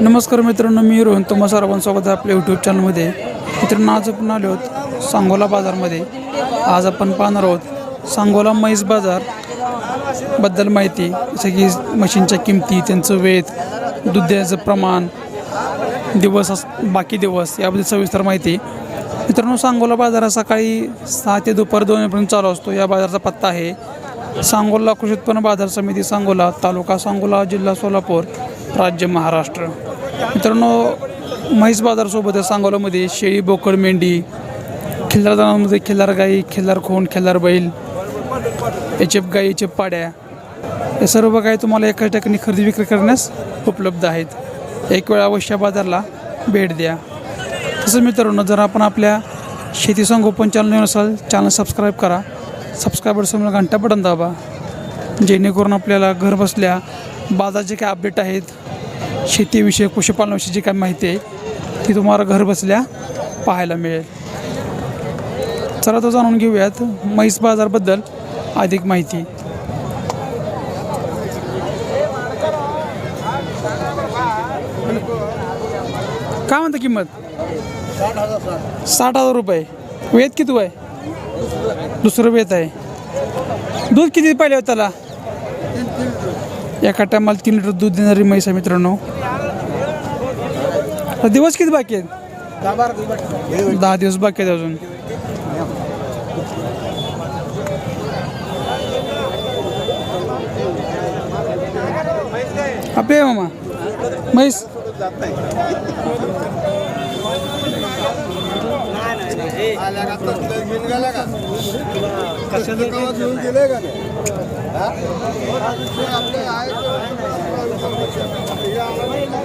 नमस्कार मित्रांनो मी रोहन. तुम्हा सर्वांसोबत आपल्या यूट्यूब चॅनलमध्ये मित्रांनो आज आपण आलो आहोत सांगोला बाजारमध्ये. आज आपण पाहणार आहोत सांगोला म्हैस बाजारबद्दल माहिती. जसं की मशीनच्या किमती त्यांचं वेध दुधाचं प्रमाण दिवस अस बाकी दिवस याबद्दल सविस्तर माहिती. मित्रांनो सांगोला बाजार हा सकाळी सहा ते दुपार दोनपर्यंत चालू असतो. या बाजाराचा पत्ता आहे सांगोला कृषी उत्पन्न बाजार समिती सांगोला तालुका सांगोला जिल्हा सोलापूर. राज्य महाराष्ट्र. मित्रांनो म्हैस बाजारसोबत सांगोलामध्ये शेळी बोकड मेंढी खिल्लार जनावरांमध्ये खिल्लार गाई खिल्लार खोंड खिल्लार बैल याचे गाई एचएफ पाड्या हे सर्व गाई तुम्हाला एकाच ठिकाणी खरेदी विक्री करण्यास उपलब्ध आहेत. एक वेळा अवश्य बाजारला भेट द्या. तसंच मित्रांनो जर आपण आपल्या शेती संगोपन चॅनल असाल चॅनल सबस्क्राईब करा. सबस्क्रायबर समोर घंटा बटन दाबा. जेणेकरून आपल्याला घर बसल्या बाजारचे काय अपडेट आहेत शेतीविषयक पशुपालनाविषयी जी काय माहिती आहे ती तुम्हाला घरबसल्या पाहायला मिळेल. चला तर जाणून घेऊयात म्हैस बाजारबद्दल अधिक माहिती. काय म्हणता किंमत? साठ हजार रुपये. वेद किती आहे? दुसरं वेद आहे. दूध किती पाहिजे त्याला? एका टायमाला तीन लिटर दूध देणारी म्हैस आहे मित्रांनो. आता दिवस किती बाकी आहेत? दहा दिवस बाकी आहेत अजून. आपले मामा म्हैस.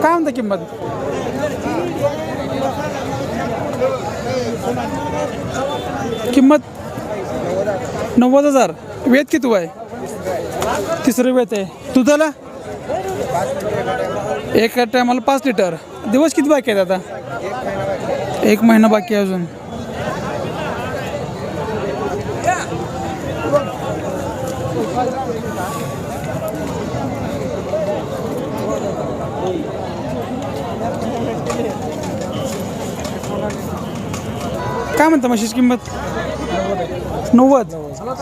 काय म्हणता किंमत? किंमत? नव्वद हजार. वेद किती आहे तिसरं वेत आहे. दुधाला? एका टायमाला पाच लिटर. दिवस किती बाकी आहेत आता? एक महिना बाकी आहे अजून. काय म्हणता म्हशीची किंमत? नव्वद.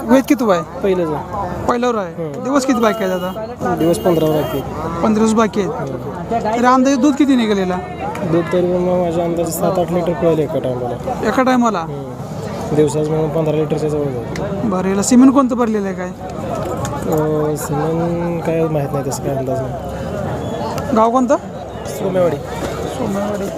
वेद किती आहे. पहिलं पहिल्यावर आहे. दिवस किती बाकी आहेत आता? दिवस पंधरा राहते पंधरा दिवस बाकी आहेत. तरी अंदाजे दूध किती निघालेला? दूध तरी मग माझ्या अंदाजे सात आठ लिटर पिळेल एका टायमाला. एका टायमाला? दिवसाच म्हणून पंधरा लिटरच्या जवळ बरं याला सिमेंट कोणतं भरलेलं आहे काय? अं, सिमेंट काय माहीत नाही तसं काय अंदाज नाही. गाव कोणतं? सोमेवाडी. सोमवारी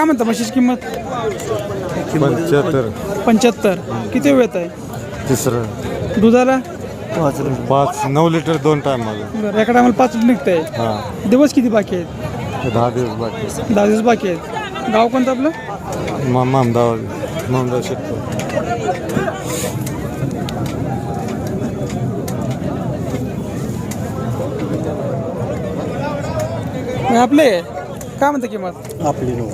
काय म्हणता म्हशीची किंमत? पंच्याहत्तर. पंच्याहत्तर. किती वेळ आहे? तिसरं. दुधाला? पाच नऊ लिटर दोन टाइम बरं एका टायमाला पाच लिटर निघतंय. हां. दिवस किती बाकी आहेत? दहा दिवस बाकी दहा दिवस बाकी आहेत. गाव कोणतं आपलं? मा मामदाव मामदाव शेतकरी. हे आपले? काय म्हणते किंमत? आपली नऊ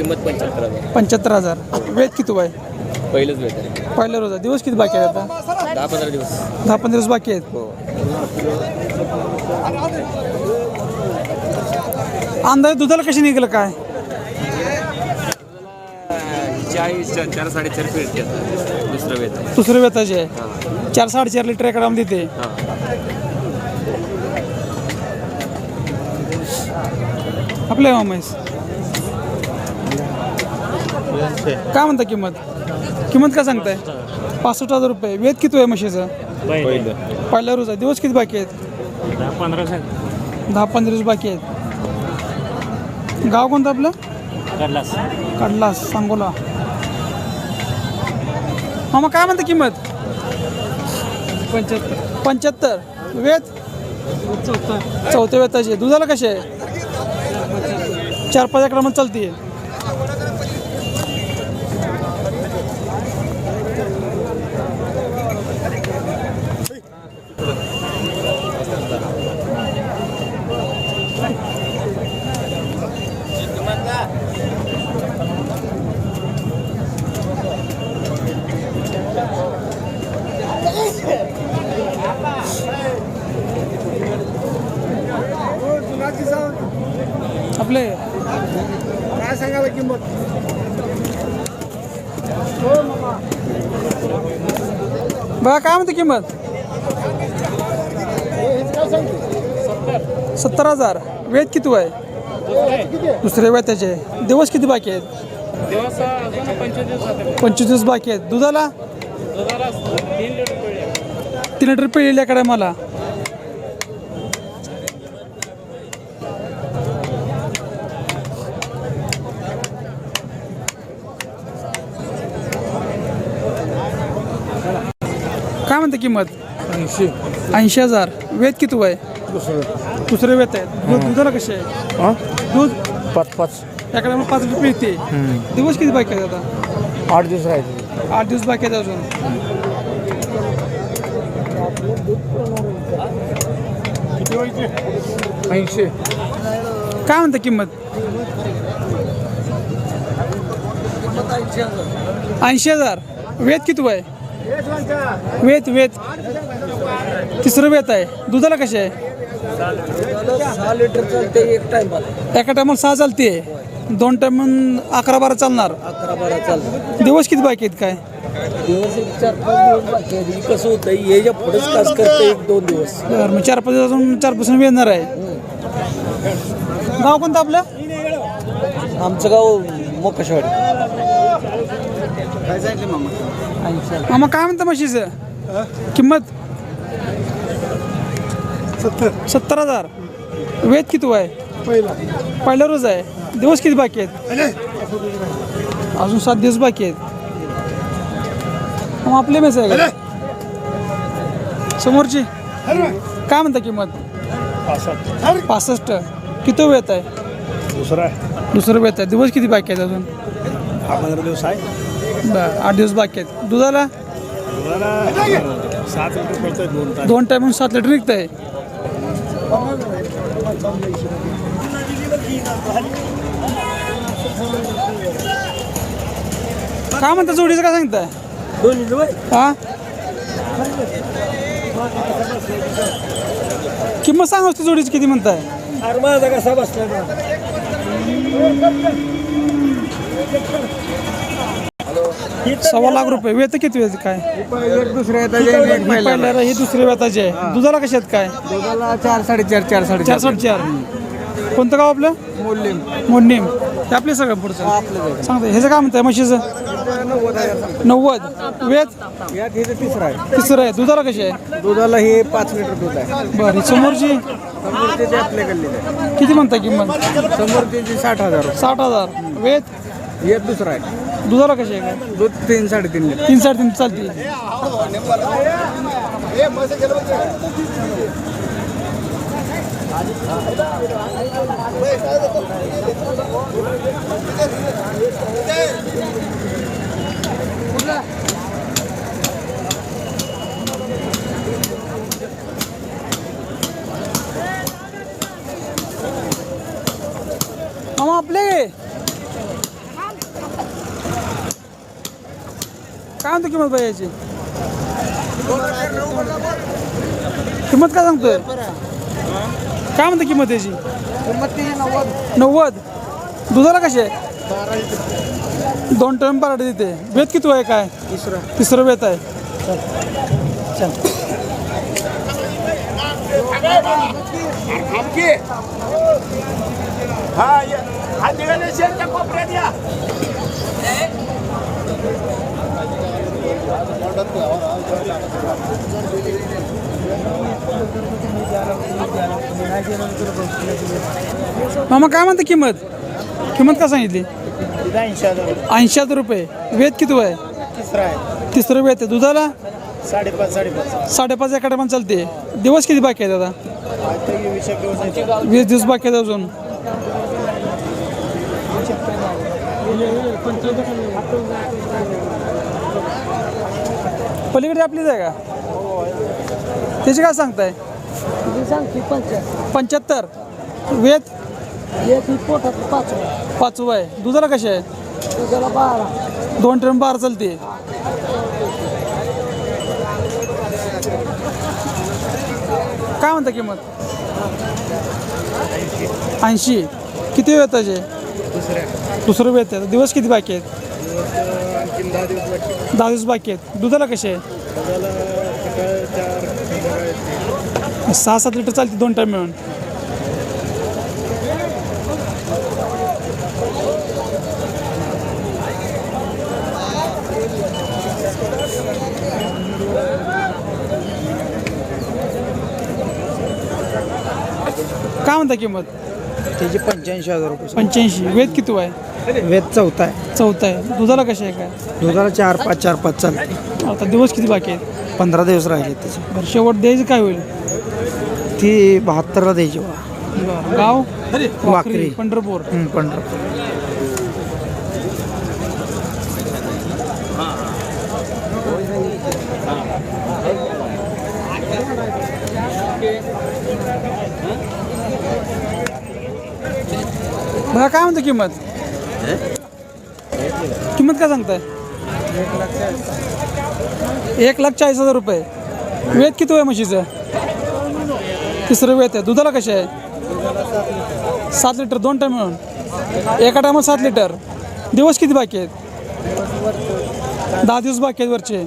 किंमत पंच्याहत्तर हजार. पंच्याहत्तर हजार. वेद किती आहे पहिलंच भेट आहे. पहिल्या रोजा दिवस किती बाकी आहेत आता? दहा पंधरा दिवस. दहा पंधरा दिवस बाकी आहेत. अंदाज दुधाला कशी निघालं काय? चाळीस चार साडेचार दुसरं वेत दुसरं वेताचे आहे. चार साडेचार लिटर एका टाइम देते. आपल्या म्हैस काय म्हणता किंमत? किंमत काय सांगताय? पासष्ट हजार रुपये. वेद किती आहे म्हशीचं? पहिल्या रोज आहे. दिवस किती बाकी आहेत? दहा पंधरा दहा पंधरा दिवस बाकी आहेत. गाव कोणतं आपलं? काढलास सांगोला. मामा काय म्हणता किंमत? पंच्याहत्तर. पंच्याहत्तर. वेत चौथ्या वेताची. आहे. दुधाला कशी आहे? चार पाच एकरामध्ये चालते आपले काय सांगायला किंमत बघा काय म्हणते किंमत? सत्तर हजार. वेद किती आहे? वेळ त्याचे दिवस किती बाकी आहेत? पंचवीस दिवस बाकी आहेत. दुधाला? तीन लिटर पिळलेल्याकडे मला? काय म्हणते किंमत? ऐंशी. ऐंशी हजार. वेद किती आहे दुसरं. दुसरे वेत आहेत. दूध दुधाला कसे आहे? हां? दूध? पाच पाच. याकडे मग पाच रुपये मिळते. दिवस किती बाकी आहेत आता? आठ दिवस राहायचे आठ दिवस बाकी आहेत अजून. ऐंशी. काय म्हणते किंमत? ऐंशी हजार. वेद किती आहे वेत वेत. तिसरं वेत आहे. दुधाला कसे आहे? सहा लिटर चालते एक टाइम एका टायमाला सहा चालते. दोन टायम अकरा बारा चालणार. अकरा बारा चालतं दिवस किती बाकी आहेत काय? दिवस एक चार पाच दिवस बाकी आहे कसं होतं याच्या पुढेच कास करतं एक दोन दिवस बरं मग चार पाच दिवस चारपासून येणार आहे. गाव कोणतं आपलं? आमचं गाव मोकाशवाडी. काय सांगितलं मामा काय म्हणतं म्हशीचं? किंमत? सत्तर. सत्तर हजार. वेद किती आहे पहिला. पहिला रोज आहे. दिवस किती बाकी आहेत? अजून सात दिवस बाकी आहेत. मग आपले मेस आहे का? समोरची? काय म्हणता किंमत? पासष्ट. किती वेत आहे? दुसरा आहे. दुसरं वेत आहे. दिवस किती बाकी आहेत अजून? हा पंधरा दिवस आहे. बरं आठ दिवस बाकी आहेत. दुधाला? सात लिटर पडतंय दोन तास दोन टायमून सात लिटर निघत आहे काय म्हणता जोडीचं काय सांगताय? हा? किंमत सांगा असते जोडीची किती म्हणताय? कसा बसला सव्वा लाख रुपये. वेत किती वेत काय? दुसऱ्या ही पहिल्या ही दुसऱ्या वेताची आहे. दुधाला कशा आहेत काय चार साडेचार चार चार साडेचार. साडेचार कोणतं गाव आपलं? मूल्य मोडणीम हे आपले सगळं पुढचं. सांगते ह्याचं काय म्हणताय म्हशीचं. नव्वद वेत? यात हे तिसरा आहे. तिसरं आहे. दुधाला कशी आहे? दुधाला हे पाच लिटर दूध आहे. बरं ही समोरची आपल्या गल्लीत किती म्हणताय किंमत? आहे समोर त्याचे साठ हजार. साठ हजार. वेत? हे दुसरा आहे. दुधाला कशी आहे काय? दूध तीन साडेतीन लिटर. तीन साडेतीन चालते मामा आपले काय म्हणतो किंमत बाई याची किंमत काय सांगतोय? काय म्हणतो किंमत याची? नव्वद. दुधाला कशी आहे? दोन टन पराठे देते. वेत किती आहे काय? तिसरं. तिसरं वेत आहे. मामा काय म्हणते किंमत? किंमत का सांगितली? ऐंशी हजार ऐंशी हजार रुपये. वेत किती आहे तिसरा आहे तिसरं वेद आहे. दुधाला? साडेपाच साडेपाच साडेपाच एका पण चालते. दिवस किती बाकी आहेत आता? आता वीस एक दिवस आहे वीस दिवस बाकी आहेत अजून. पलीकडे आपलीच आहे का? त्याची काय सांगताय? पंच्याहत्तर. वेत? पाचवं आहे. दुधाला कशी आहे? दोन ट्रेन बारा चालते. काय म्हणता किंमत? ऐंशी. किती वेताचे? दुसरं वेत आहे. दिवस किती बाकी आहेत? दहा दिवस बाकी आहेत. दुधाला कसे आहे सहा सात लिटर चालते दोन टाईम मिळून. काय म्हणता किंमत? त्याची पंच्याऐंशी हजार रुपये पंच्याऐंशी. वेद किती आहे वेद चौथा आहे. चौथा आहे. दुधाला कसे आहे काय? दुधाला चार पाच चार पाच चालते. आता दिवस किती बाकी आहेत? पंधरा दिवस राहिले त्याचे. बरं शेवट द्यायचं काय होईल? ती बहात्तरला द्यायची बा. बरं. गाव? वाखरी. पंढरपूर. हं, पंढरपूर. बघा काय म्हणतो किंमत? किंमत काय सांगताय? एक लाख चाळीस हजार रुपये. वेद किती आहे म्हशीचं? तिसरं वेत आहे. दुधाला कसे आहे? सात लिटर दोन टाईम मिळून. एका टायमात सात लिटर. दिवस किती बाकी आहेत? दहा दिवस बाकी आहेत वरचे.